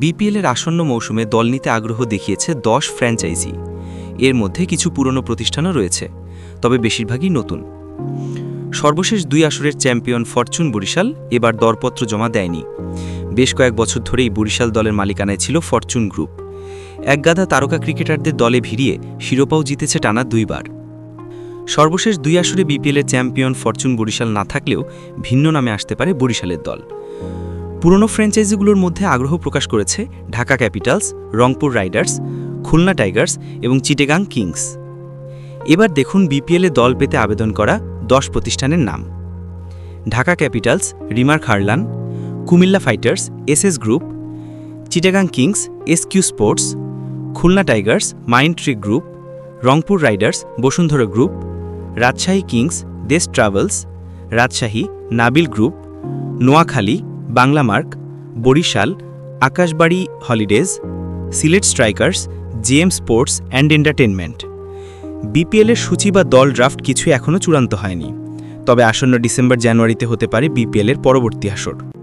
বিপিএলের আসন্ন মৌসুমে দল নিতে আগ্রহ দেখিয়েছে দশ ফ্র্যাঞ্চাইজি। এর মধ্যে কিছু পুরনো প্রতিষ্ঠানও রয়েছে, তবে বেশিরভাগই নতুন। সর্বশেষ দুই আসরের চ্যাম্পিয়ন ফরচুন বরিশাল এবার দরপত্র জমা দেয়নি। বেশ কয়েক বছর ধরেই বরিশাল দলের মালিকানায় ছিল ফরচুন গ্রুপ। একগাদা তারকা ক্রিকেটারদের দলে ভিড়িয়ে শিরোপাও জিতেছে টানা দুইবার। সর্বশেষ দুই আসরে বিপিএলের চ্যাম্পিয়ন ফরচুন বরিশাল না থাকলেও ভিন্ন নামে আসতে পারে বরিশালের দল। পুরনো ফ্র্যাঞ্চাইজিগুলোর মধ্যে আগ্রহ প্রকাশ করেছে Dhaka Capitals, Rangpur Riders, Khulna Tigers এবং চিটেগাং কিংস। এবার দেখুন বিপিএলে দল পেতে আবেদন করা দশ প্রতিষ্ঠানের নাম। Dhaka Capitals Rimark Kharlan Cumilla Fighters, SS group, Chittagong Kings, SQ sports, Khulna Tigers, Mind Tree group, Rangpur Riders, Bashundhara group, Rajshahi Kings, Desh travels, Rajshahi, Nabil group, Noakhali Banglamark Barishal, Akashbari holidays, Sylhet Strikers, GM sports and entertainment বিপিএলের সূচি বা দল draft কিছু এখনও চূড়ান্ত হয়নি। তবে আসন্ন ডিসেম্বর জানুয়ারিতে হতে পারে বিপিএলের পরবর্তী আসর।